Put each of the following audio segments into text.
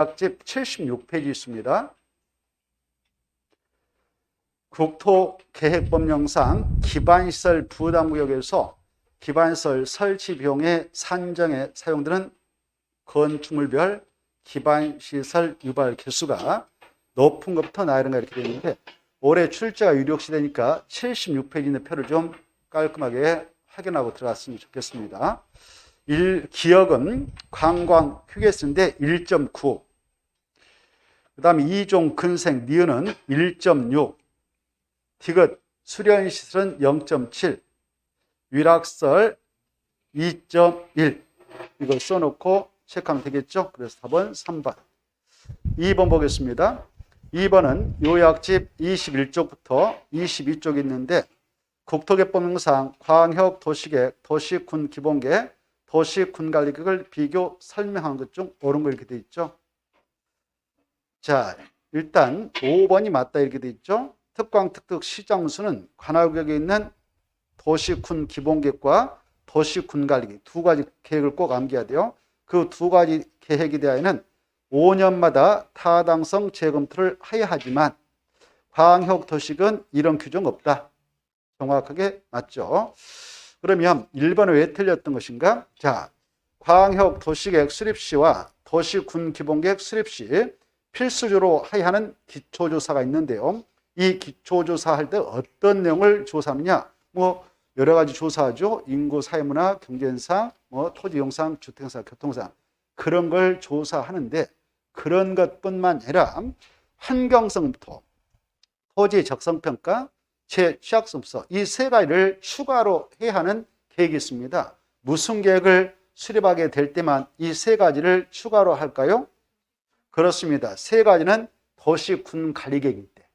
약집 76페이지 있습니다. 국토계획법령상 기반시설 부담구역에서 기반시설 설치 비용의 산정에 사용되는 건축물별 기반시설 유발 개수가 높은 것부터 나이른가 이렇게 되어 있는데 올해 출제가 유력시 되니까 76페이지 있는 표를 좀 깔끔하게 확인하고 들어갔으면 좋겠습니다. 1, 기억은 관광 휴게소인데 1.9. 그 다음에 2종 근생 니은은 1.6. 디귿 수련시설은 0.7. 위락설 2.1. 이거 써놓고 체크하면 되겠죠? 그래서 답은 3번. 2번 보겠습니다. 2번은 요약집 21쪽부터 22쪽이 있는데 국토개법령상 광역 도시계획, 도시군 기본계획, 도시군 관리계획을 비교 설명한 것 중 옳은 거 이렇게 돼 있죠. 자, 일단 5번이 맞다 이렇게 돼 있죠. 특광 특특 시장수는 관할구역에 있는 도시군 기본계획과 도시군 관리계획 두 가지 계획을 꼭 암기해야 돼요. 그 두 가지 계획에 대하여는 5년마다 타당성 재검토를 해야 하지만 광역 도시군 이런 규정 없다. 정확하게 맞죠. 그러면 1번은 왜 틀렸던 것인가? 자, 광역 도시계획 수립시와 도시군 기본계획 수립시 필수적으로 해야 하는 기초조사가 있는데요. 이 기초조사 할 때 어떤 내용을 조사하느냐? 뭐 여러 가지 조사하죠. 인구, 사회문화, 경제현상, 뭐 토지용상, 주택상, 교통상 그런 걸 조사하는데 그런 것뿐만 아니라 환경성부터 토지 적성평가, 제 취약성서 이 세 가지를 추가로 해야 하는 계획이 있습니다. 무슨 계획을 수립하게 될 때만 이 세 가지를 추가로 할까요? 그렇습니다. 세 가지는 도시 군 관리계획일 때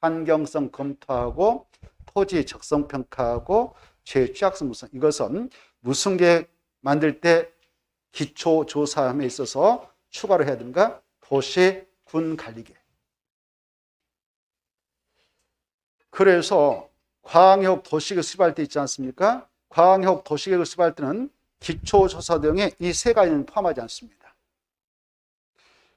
환경성 검토하고 토지 적성 평가하고 제 취약성 무슨 이것은 무슨 계획 만들 때 기초 조사함에 있어서 추가로 해야 되는가? 도시 군 관리계획. 그래서 광역 도시계획 수립할 때 있지 않습니까? 광역 도시계획을 수립할 때는 기초조사 등에 이 세 가지는 포함하지 않습니다.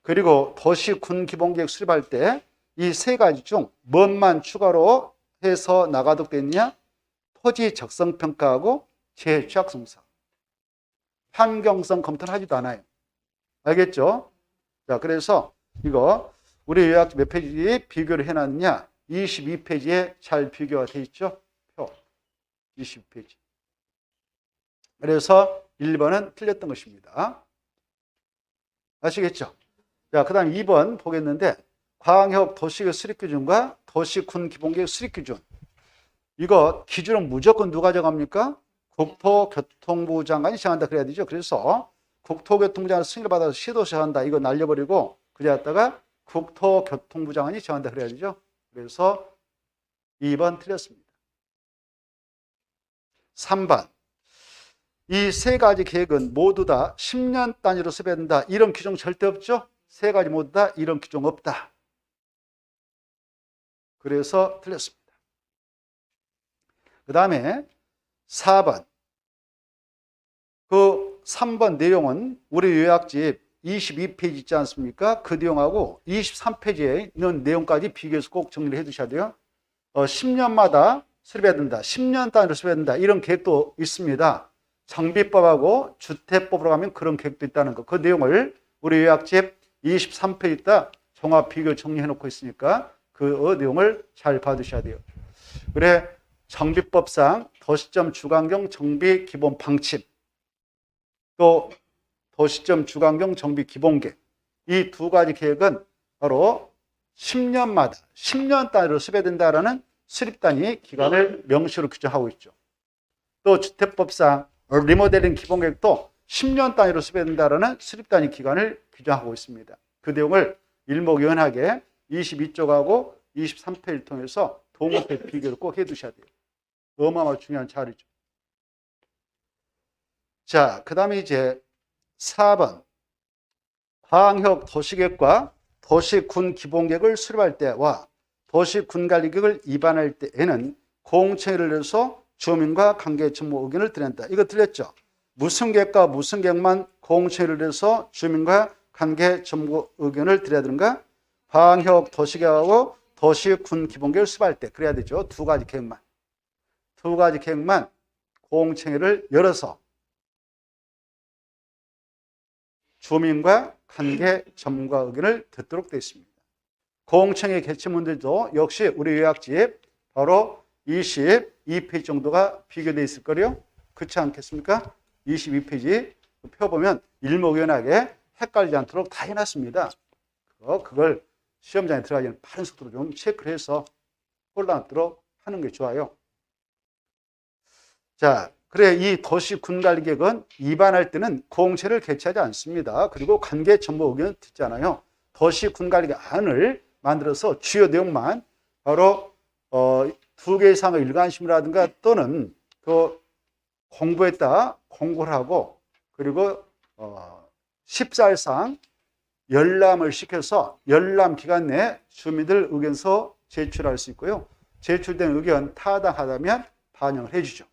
그리고 도시 군 기본계획 수립할 때 이 세 가지 중 뭔만 추가로 해서 나가도록 되느냐? 토지 적성 평가하고 재취약 성사. 환경성 검토는 하지도 않아요. 알겠죠? 자, 그래서 이거 우리 요약 몇 페이지에 비교를 해놨느냐? 22페이지에 잘 비교가 돼 있죠? 표. 22페이지. 그래서 1번은 틀렸던 것입니다. 아시겠죠? 자, 그 다음 2번 보겠는데, 광역 도시계획 수립기준과 도시군 기본계획 수립기준. 이거 기준은 무조건 누가 정합니까? 국토교통부 장관이 정한다 그래야 되죠. 그래서 국토교통부 장관 승인을 받아서 시도시 한다. 이거 날려버리고 그래다가 국토교통부 장관이 정한다 그래야 되죠. 그래서 2번 틀렸습니다. 3번. 이 세 가지 계획은 모두 다 10년 단위로 수배된다. 이런 규정 절대 없죠? 세 가지 모두 다 이런 규정 없다. 그래서 틀렸습니다. 그 다음에 4번. 그 3번 내용은 우리 요약집 22페이지 있지 않습니까? 그 내용하고 23페이지에 있는 내용까지 비교해서 꼭 정리를 해 두셔야 돼요. 어, 10년마다 수립해야 된다. 10년 단위로 수립해야 된다. 이런 계획도 있습니다. 정비법하고 주택법으로 가면 그런 계획도 있다는 거. 그 내용을 우리 요약집 23페이지 있다 종합 비교 정리해 놓고 있으니까 그 내용을 잘 받으셔야 돼요. 그래 정비법상 도시점 주관경 정비 기본 방침 또 도시점 주관경 정비 기본계획 이두 가지 계획은 바로 10년마다 10년 단위로 수배된다라는 수립 단위 기간을 명시로 규정하고 있죠. 또 주택법상 리모델링 기본계획도 10년 단위로 수배된다라는 수립 단위 기간을 규정하고 있습니다. 그 내용을 일목요연하게 22쪽하고 23페이지를 통해서 동업의 비교를 꼭 해두셔야 돼요. 어마어마 중요한 자료죠. 자, 그 다음에 이제 4번. 광역 도시계획과 도시군 기본계획을 수립할 때와 도시군 관리계획을 위반할 때에는 공청회를 해서 주민과 관계 정보 의견을 드린다. 이거 들렸죠? 무슨 계획만 공청회를 해서 주민과 관계 정보 의견을 드려야 되는가? 방역 도시계획하고 도시군 기본계획을 수립할 때 그래야 되죠. 두 가지 계획만. 두 가지 계획만 공청회를 열어서 주민과 관계 전문가 의견을 듣도록 되어 있습니다. 공청회 개최문들도 역시 우리 요약집 바로 22페이지 정도가 비교되어 있을 거요. 그렇지 않겠습니까? 22페이지 펴보면 일목요연하게 헷갈리지 않도록 다 해놨습니다. 그걸 시험장에 들어가기 전에 빠른 속도로 좀 체크를 해서 혼란 없도록 하는 게 좋아요. 자, 그래 이 도시 군관리계획은 입안할 때는 공채를 개최하지 않습니다. 그리고 관계 정보 의견 듣잖아요. 도시 군관리계획 안을 만들어서 주요 내용만 바로 어, 두 개 이상의 일관심이라든가 또는 그 공부했다 공고를 하고 그리고 어, 14일상 열람을 시켜서 열람 기간 내에 주민들 의견서 제출할 수 있고요. 제출된 의견 타당하다면 반영을 해주죠.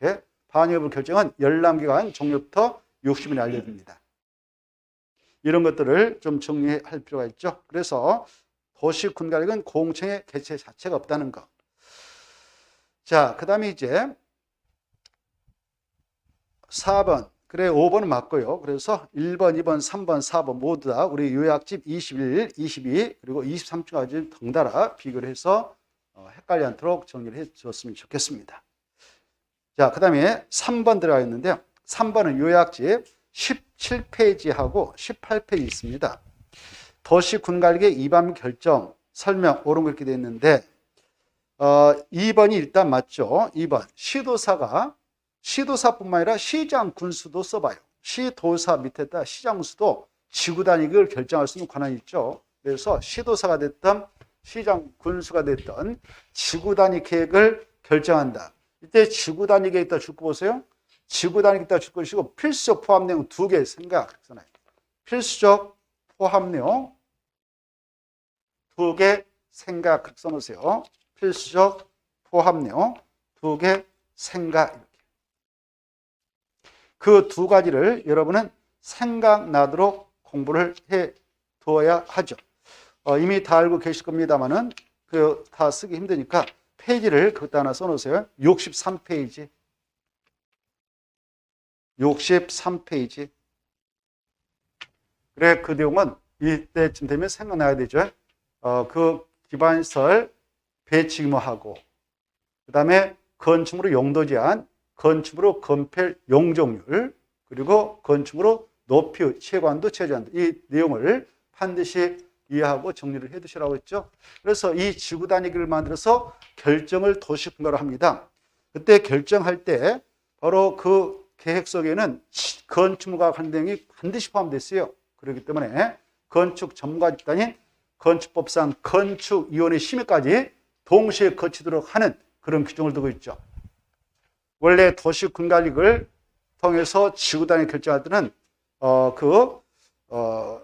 이렇게 반영을 결정은 열람 기간 종료부터 60일에 알려줍니다. 이런 것들을 좀 정리할 필요가 있죠. 그래서 도시 군가력은 공청회 개최 자체가 없다는 것. 자, 그 다음에 이제 4번. 그래, 5번은 맞고요. 그래서 1번, 2번, 3번, 4번 모두 다 우리 요약집 21, 22, 그리고 23초까지 덩달아 비교를 해서 어, 헷갈리 않도록 정리를 해 주었으면 좋겠습니다. 자, 그 다음에 3번 들어가 있는데요. 3번은 요약집 17페이지하고 18페이지 있습니다. 도시 군갈계 이반 결정 설명 옳은 거 이렇게 되어 있는데 어, 2번이 일단 맞죠. 2번 시도사가 시도사뿐만 아니라 시장 군수도 써봐요. 시도사 밑에다 시장 군수도 지구 단위를 결정할 수 있는 권한이 있죠. 그래서 시도사가 됐던 시장 군수가 됐던 지구 단위 계획을 결정한다. 이때 지구 단위 계획 있다 줄거 보세요. 지구 단위 있다 줄거 시고 필수적 포함 내용 두 개 생각하잖아요. 필수적 포함 내용 두 개 생각 써놓으세요. 필수적 포함 내용 두 개 생각. 그 두 가지를 여러분은 생각나도록 공부를 해 두어야 하죠. 어, 이미 다 알고 계실 겁니다만은 그 다 쓰기 힘드니까 페이지를 그것도 하나 써놓으세요. 63페이지. 63페이지. 그래, 그 내용은 이때쯤 되면 생각나야 되죠. 어, 그 기반시설 배치 의무하고, 그 다음에 건축물의 용도 제한, 건축물의 건폐 용적률, 그리고 건축물의 높이, 채관도 체제한다. 이 내용을 반드시 이해하고 정리를 해 두시라고 했죠. 그래서 이 지구 단위기를 만들어서 결정을 도시 분가로 합니다. 그때 결정할 때 바로 그 계획 속에는 건축물과 관련 내용이 반드시 포함됐어요. 그렇기 때문에 건축 전문가 집단인 건축법상 건축위원회 심의까지 동시에 거치도록 하는 그런 규정을 두고 있죠. 원래 도시 군관리를 통해서 지구 단위 결정할 때는 어 그 어,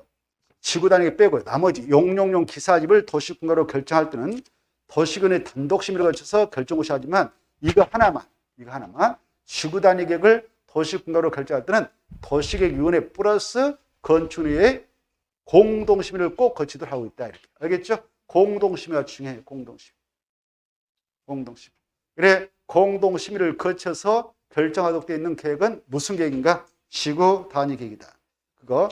지구 단위 빼고 나머지 용용용 기사집을 도시군가로 결정할 때는 도시군의 단독 심의를 거쳐서 결정고시 하지만 이거 하나만 이거 하나만 지구 단위 계획을 도시군가로 결정할 때는 도시계획위원회 플러스 건축위의 공동심의를 꼭 거치도록 하고 있다 이렇게 알겠죠? 공동심의가 중요해요. 공동심의. 공동심의. 그래 공동 심의를 거쳐서 결정하도록 있는 계획은 무슨 계획인가? 지구 단위 계획이다. 그거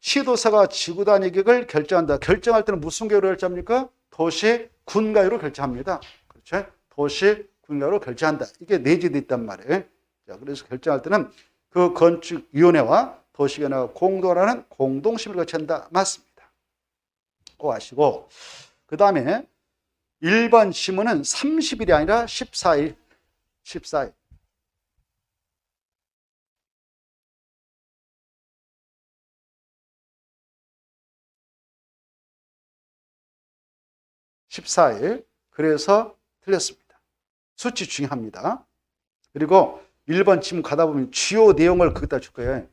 시도사가 지구 단위 계획을 결정한다. 결정할 때는 무슨 계획으로 결정합니까? 도시 군가율로 결정합니다. 그렇죠? 도시 군가율로 결정한다. 이게 내재되어 있단 말이에요. 자, 그래서 결정할 때는 그 건축위원회와 도시위원회가 공동하는 공동심을 거친다. 맞습니다. 꼭 아시고. 그 다음에 1번 지문은 30일이 아니라 14일. 14일. 14일. 그래서 틀렸습니다. 수치 중요합니다. 그리고 1번 지문 가다 보면 주요 내용을 거기다 줄 거예요.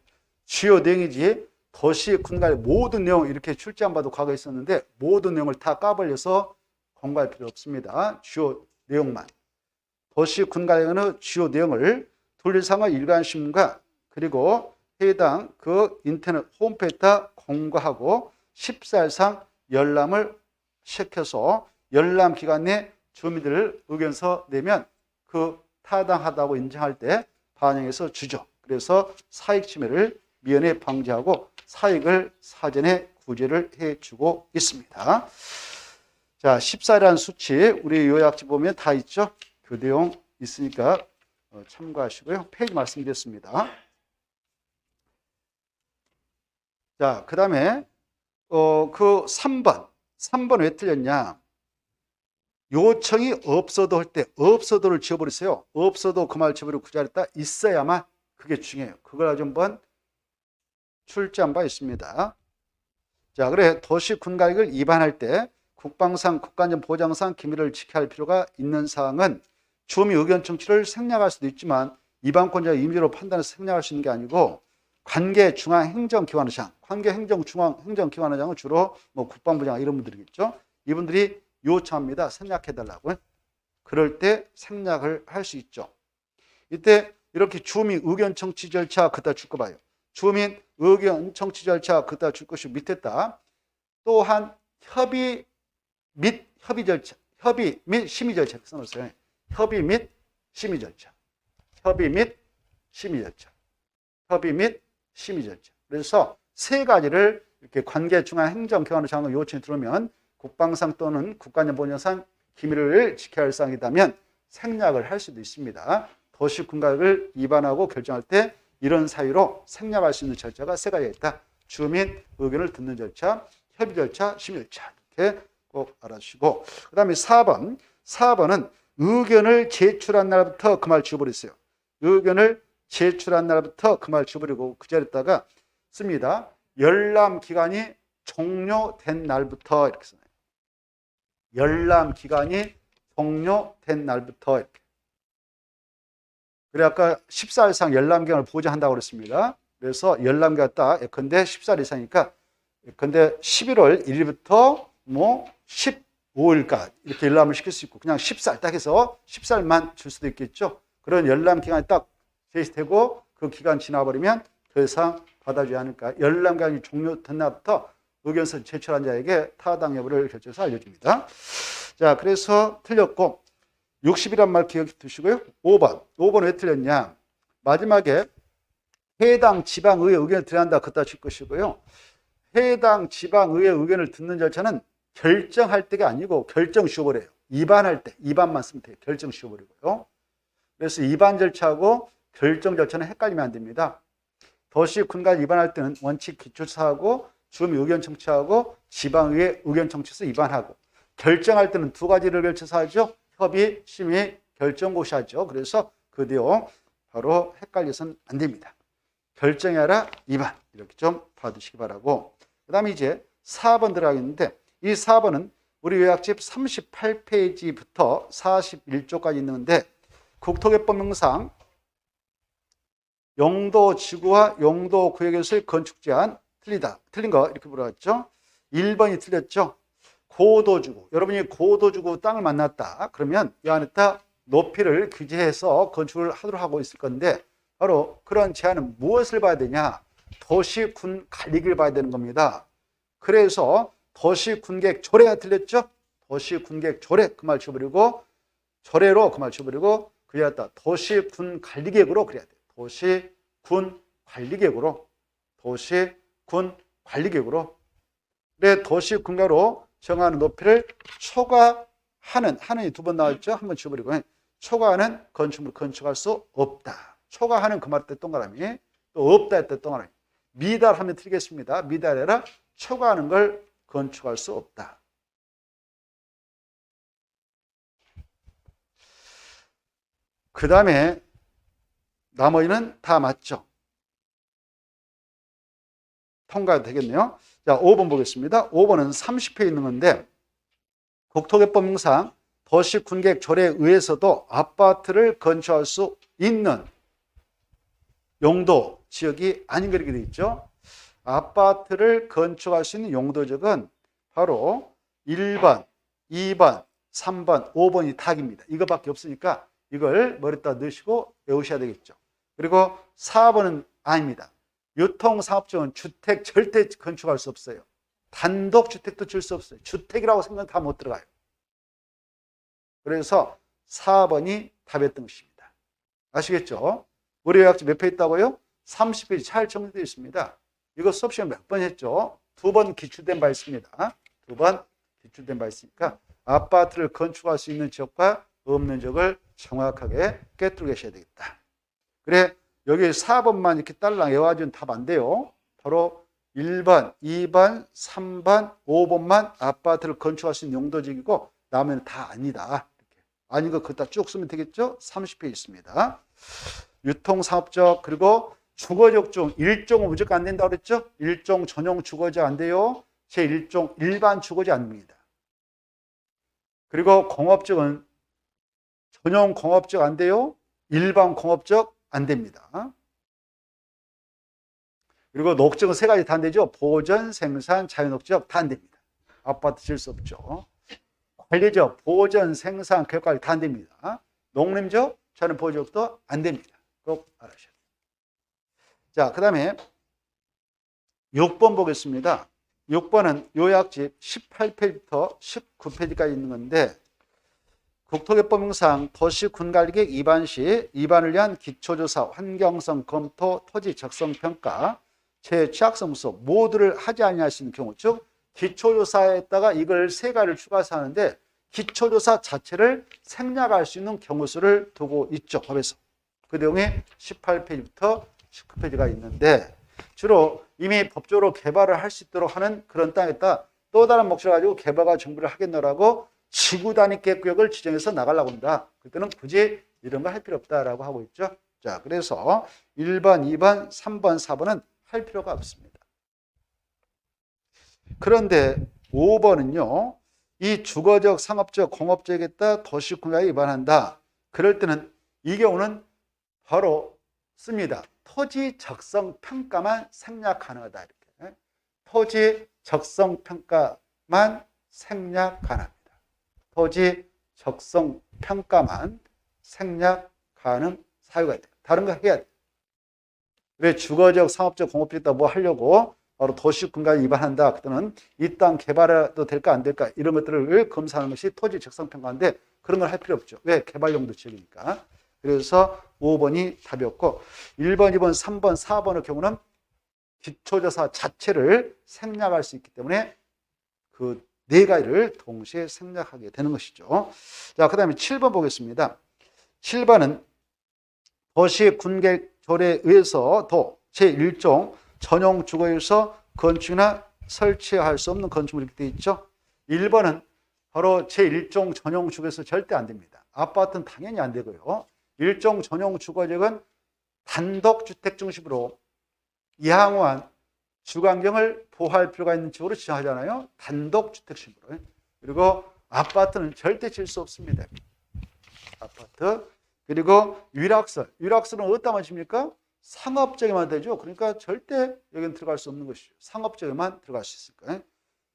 주요 내용이지 도시 군간의 모든 내용 이렇게 출제 안 봐도 과거에 있었는데 모든 내용을 다 까버려서 공부할 필요 없습니다. 주요 내용만. 도시 군간의 주요 내용을 돌리상의 일간신문과 그리고 해당 그 인터넷 홈페이지에다 공고하고 14일 상 열람을 시켜서 열람 기간 내 주민들 의견서 내면 그 타당하다고 인정할 때 반영해서 주죠. 그래서 사익 침해를 미연에 방지하고 사익을 사전에 구제를 해주고 있습니다. 자, 14라는 수치 우리 요약지 보면 다 있죠. 교대용 있으니까 어, 참고하시고요. 페이지 말씀드렸습니다. 자, 그 다음에 어, 그 3번. 3번 왜 틀렸냐? 요청이 없어도 할 때 없어도를 지워버리세요. 없어도 그 말 지워버리고 그 자리에 다 있어야만 그게 중요해요. 그걸 아주 한번 출제한 바 있습니다. 자, 그래 도시 군가익을 위반할 때 국방상 국가안전 보장상 기밀을 지켜야 할 필요가 있는 사항은 주민 의견 청취를 생략할 수도 있지만 위반권자 임의로 판단해서 생략할 수 있는 게 아니고 관계 중앙 행정 기관의장, 관계 행정 중앙 행정 기관의장은 주로 뭐 국방부장 이런 분들이겠죠. 이분들이 요청합니다. 생략해달라고. 그럴 때 생략을 할 수 있죠. 이때 이렇게 주민 의견 청취 절차 그다 줄거 봐요. 주민 의견 청취 절차 그다 줄 것이 밑에다 또한 협의 및 협의 절차, 협의 및 심의 절차 써놓으세요. 협의 및 심의 절차, 협의 및 심의 절차, 협의 및 심의 절차. 그래서 세 가지를 이렇게 관계 중앙 행정기관의 장을 요청이 들어오면 국방상 또는 국가안전보장상 기밀을 지켜야 할 사항이라면 생략을 할 수도 있습니다. 도시 군각을 위반하고 결정할 때 이런 사유로 생략할 수 있는 절차가 세 가지가 있다. 주민 의견을 듣는 절차, 협의 절차, 심의 절차 이렇게 꼭 알아주시고 그 다음에 4번 4번은 의견을 제출한 날부터 그 말 지워버렸어요. 의견을 제출한 날부터 그 말 지워버리고 그 자리에다가 씁니다. 열람 기간이 종료된 날부터 이렇게 써요. 열람 기간이 종료된 날부터 이렇게. 그래 아까 14일 이상 열람 기간을 보장한다고 그랬습니다. 그래서 열람 기간 딱 예컨대 14일 이상이니까 예컨대 11월 1일부터 뭐 15일까지 이렇게 열람을 시킬 수 있고 그냥 10살 딱 해서 10살만 줄 수도 있겠죠. 그런 열람 기간이 딱 제시되고 그 기간 지나버리면 더 이상 받아주지 않을까. 열람 기간이 종료된 날부터 의견서 제출한 자에게 타당 여부를 결정해서 알려줍니다. 자, 그래서 틀렸고 60이란 말 기억해 두시고요. 5번. 5번 왜 틀렸냐? 마지막에 해당 지방의회 의견을 드려한다 그따 칠 것이고요. 해당 지방의회 의견을 듣는 절차는 결정할 때가 아니고 결정 쉬워버려요. 입안할 때, 입안만 쓰면 돼요. 결정 쉬워버리고요. 그래서 입안 절차하고 결정 절차는 헷갈리면 안 됩니다. 도시 군간 입안할 때는 원칙 기초사하고 주민 의견 청취하고 지방의회 의견 청취해서 입안하고 결정할 때는 두 가지를 결쳐서 하죠. 협의, 심의, 결정 고시 하죠. 그래서 그 내용 바로 헷갈려서는 안 됩니다. 결정해라 입안 이렇게 좀 봐두시기 바라고 그 다음에 이제 4번 들어가겠는데 이 4번은 우리 요약집 38페이지부터 41조까지 있는데 국토개법명상 용도 지구와 용도 구역에서의 건축 제한 틀리다. 틀린 거 이렇게 물어봤죠. 1번이 틀렸죠. 고도주구. 여러분이 고도주구 땅을 만났다. 그러면 이 안에 다 높이를 규제해서 건축을 하도록 하고 있을 건데 바로 그런 제한은 무엇을 봐야 되냐? 도시군 관리기를 봐야 되는 겁니다. 그래서 도시군객 조례가 틀렸죠? 도시군객 조례 그 말 쳐버리고 조례로 그 말 쳐버리고 그래야다 도시 군 관리계획으로 그래야 돼. 도시 군 관리계획으로 도시 군 관리계획으로 내 도시 군가로 정하는 높이를 초과하는 하는이 두 번 나왔죠. 한번 지워버리고 초과하는 건축물 건축할 수 없다. 초과하는 그 말 때 동그라미 또 없다 했때 동그라미 미달하면 틀리겠습니다. 미달해라 초과하는 걸 건축할 수 없다. 그 다음에 나머지는 다 맞죠. 통과가 되겠네요. 자, 5번 보겠습니다. 5번은 30회에 있는 건데 국토개법상 도시 군객 조례에 의해서도 아파트를 건축할 수 있는 용도 지역이 아닌 그렇게 되어 있죠. 아파트를 건축할 수 있는 용도적은 바로 1번, 2번, 3번, 5번이 탁입니다. 이거밖에 없으니까 이걸 머리다 넣으시고 외우셔야 되겠죠. 그리고 4번은 아닙니다. 유통상업적은 주택 절대 건축할 수 없어요. 단독 주택도 질수 없어요. 주택이라고 생각 다 못 들어가요. 그래서 4번이 답이었던 것입니다. 아시겠죠? 우리 요약지 몇 페이지 있다고요? 30페이지 잘 정리되어 있습니다. 이거 수업 시간 몇 번 했죠? 두 번 기출된 바 있습니다. 두 번 기출된 바 있으니까 아파트를 건축할 수 있는 지역과 없는 지역을 정확하게 꿰뚫고 계셔야 되겠다. 그래 여기 4번만 이렇게 딸랑 외워가지고는 답안 돼요. 바로 1번, 2번, 3번, 5번만 아파트를 건축할 수 있는 용도지이고 나머지는 다 아니다. 이렇게. 아닌 거 그다 쭉 쓰면 되겠죠? 30페이지 있습니다. 유통사업적 그리고 주거적 중 일종은 무조건 안 된다고 그랬죠? 일종 전용 주거지 안 돼요. 제 일종 일반 주거지 안 됩니다. 그리고 공업적은 전용 공업적 안 돼요. 일반 공업적 안 됩니다. 그리고 녹적은 세 가지 다 안 되죠. 보전, 생산, 자유녹적 다 안 됩니다. 아파트 질 수 없죠. 관리적, 보전, 생산, 교육관리 다안 됩니다. 농림적, 저는 보조적도 안 됩니다. 꼭 알아주셔야 돼요. 자, 그 다음에 6번 보겠습니다. 6번은 요약집 18페이지부터 19페이지까지 있는 건데 국토개법령상 도시군관리계획 2반 시 2반을 위한 기초조사, 환경성 검토, 토지 적성평가, 제취약성무소 모두를 하지 아니할 수 있는 경우 즉 기초조사에다가 이걸 세 가지를 추가해서 하는데 기초조사 자체를 생략할 수 있는 경우 수를 두고 있죠 법에서 그 내용이 18페이지부터 19페이지가 있는데 주로 이미 법적으로 개발을 할 수 있도록 하는 그런 땅에다 또 다른 목적을 가지고 개발과 정비를 하겠노라고 지구 단위 계획구역을 지정해서 나가려고 한다. 그때는 굳이 이런 거 할 필요 없다라고 하고 있죠. 자, 그래서 1번, 2번, 3번, 4번은 할 필요가 없습니다. 그런데 5번은요. 이 주거적, 상업적, 공업적에다 도시군가에 위반한다. 그럴 때는 이 경우는 바로 씁니다. 토지 적성 평가만 생략 가능하다. 이렇게. 토지 적성 평가만 생략 가능합니다. 토지 적성 평가만 생략 가능 사유가 있다. 다른 거 해야 돼. 왜 주거적, 상업적, 공업적이다 뭐 하려고 바로 도시 공간 위반한다. 그때는 이 땅 개발해도 될까 안 될까 이런 것들을 검사하는 것이 토지 적성 평가인데 그런 걸 할 필요 없죠. 왜 개발용도 지역이니까. 그래서 5번이 답이었고 1번, 2번, 3번, 4번의 경우는 기초조사 자체를 생략할 수 있기 때문에 그 네 가지를 동시에 생략하게 되는 것이죠. 자, 그 다음에 7번 보겠습니다. 7번은 도시 군계 조례에 의해서도 제1종 전용 주거에서 건축이나 설치할 수 없는 건축물이 되어 있죠. 1번은 바로 제1종 전용 주거에서 절대 안 됩니다. 아파트는 당연히 안 되고요. 일종 전용 주거지역은 단독 주택 중심으로 양호한 주관경을 보호할 필요가 있는 지역으로 지정하잖아요. 단독 주택 중심으로. 그리고 아파트는 절대 질 수 없습니다. 아파트. 그리고 유락설. 유락설은 어디다 마십니까? 상업적에만 되죠. 그러니까 절대 여기는 들어갈 수 없는 것이죠. 상업적에만 들어갈 수 있을 거예요.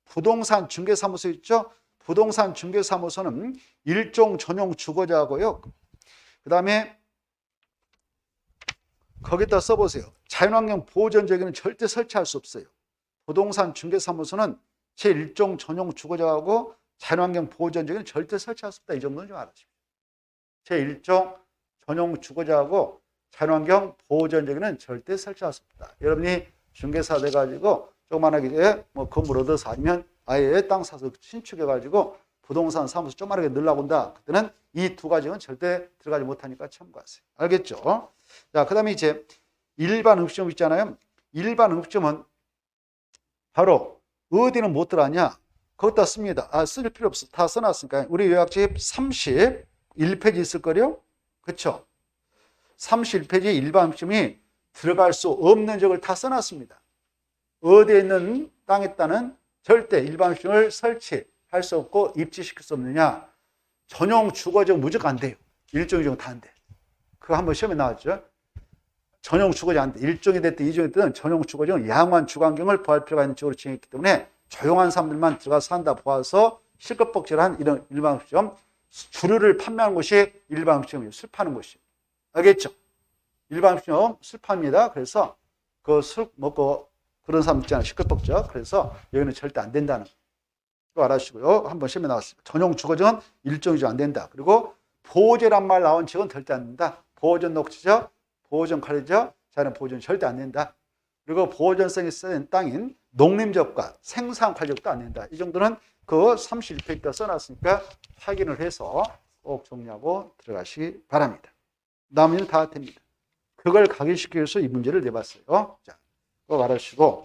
부동산 중개사무소 있죠. 부동산 중개사무소는 일종 전용 주거자고요. 그 다음에 거기다 써보세요. 자연환경 보호전적에는 절대 설치할 수 없어요. 부동산 중개사무소는 제1종 전용 주거자하고 자연환경 보호전적에는 절대 설치할 수 없다. 이 정도는 좀 알아주십시오. 제1종 전용 주거자하고 자연환경 보호전적에는 절대 설치할 수 없다. 여러분이 중개사 돼가지고 조그만하게 뭐 건물 얻어서 아니면 아예 땅 사서 신축해가지고 부동산 사무소 조그만하게 늘라고 온다. 그때는 이 두 가지는 절대 들어가지 못하니까 참고하세요. 알겠죠? 자, 그 다음에 이제 일반 음식점 있잖아요. 일반 음식점은 바로 어디는 못 들어가냐? 거기다 씁니다. 아, 쓸 필요 없어. 다 써놨으니까. 우리 요약집 31페이지 있을 거요 그쵸? 31페이지 일반 음식점이 들어갈 수 없는 적을 다 써놨습니다. 어디에 있는 땅에 따는 절대 일반 음식점을 설치 할 수 없고 입지시킬 수 없느냐? 전용 주거적 무조건 안 돼요. 일종이 다안 돼. 그거 한번 시험에 나왔죠. 전용 주거지 안 돼. 일종이 됐든 이종이 됐든 전용 주거지는 양호한 주관경을 보할 필요가 있는 지역으로 지정했기 때문에 조용한 사람들만 들어가서 산다 보아서 실컷 복지한 이런 일반 음식점 주류를 판매하는 곳이 일반 음식점이에요. 술 파는 곳이. 알겠죠? 일반 음식점 술 팝니다. 그래서 그 술 먹고 그런 사람 있잖아요. 시끌벅적. 그래서 여기는 절대 안 된다는 거 알아주시고요. 한번 시험에 나왔습니다. 전용 주거증은 일종이죠. 안 된다. 그리고 보호제란 말 나온 책은 절대 안 된다. 보호전 녹지죠. 보호전 칼이죠. 자는 보호전 절대 안 된다. 그리고 보호전성이 쓰인 땅인 농림지역과 생산 관리역도 안 된다. 이 정도는 그 31페이지에 써놨으니까 확인을 해서 꼭 정리하고 들어가시기 바랍니다. 나머지는 다 됩니다. 그걸 각인시키기 위해서 이 문제를 내봤어요. 자, 그거 알아주시고